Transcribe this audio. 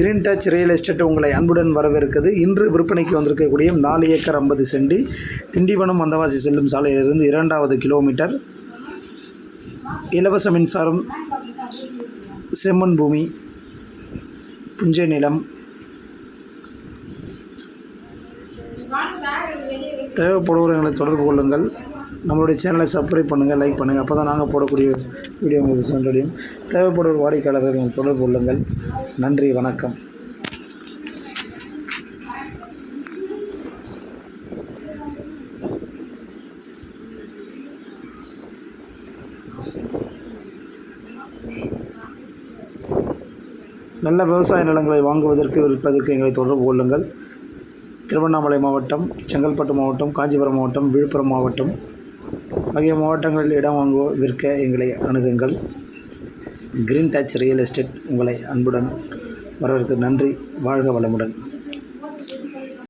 Green touch real estate உங்களை அன்புடன் வரவேற்கிறது. இன்று விற்பனைக்கு வந்திருக்கக்கூடிய நாலு ஏக்கர் ஐம்பது செண்டி திண்டிவனம் வந்தவாசி செல்லும் சாலையிலிருந்து இரண்டாவது கிலோமீட்டர். இலவச மின்சாரம் செம்மண் பூமி புஞ்சை நிலம். தேவைப்படுபவர்களை தொடர்பு கொள்ளுங்கள். நம்மளுடைய சேனலை சப்ஸ்கிரைப் பண்ணுங்கள் லைக் பண்ணுங்கள் அப்போ தான் நாங்கள் போடக்கூடிய வீடியோ உங்களுக்கு சென்றடையும் தேவைப்படுவோர் வாடிக்கையாளர்கள் தொடர்பு கொள்ளுங்கள். நன்றி வணக்கம். நல்ல விவசாய நிலங்களை வாங்குவதற்கு விற்பதற்கு எங்களை தொடர்பு கொள்ளுங்கள். திருவண்ணாமலை மாவட்டம் செங்கல்பட்டு மாவட்டம் காஞ்சிபுரம் மாவட்டம் விழுப்புரம் மாவட்டம் ஆகிய மாவட்டங்களில் இடம் வாங்குவ விற்க எங்களை அணுகுங்கள். கிரீன் டச் ரியல் எஸ்டேட் உங்களை அன்புடன் வரவேற்கு நன்றி. வாழ்க வளமுடன்.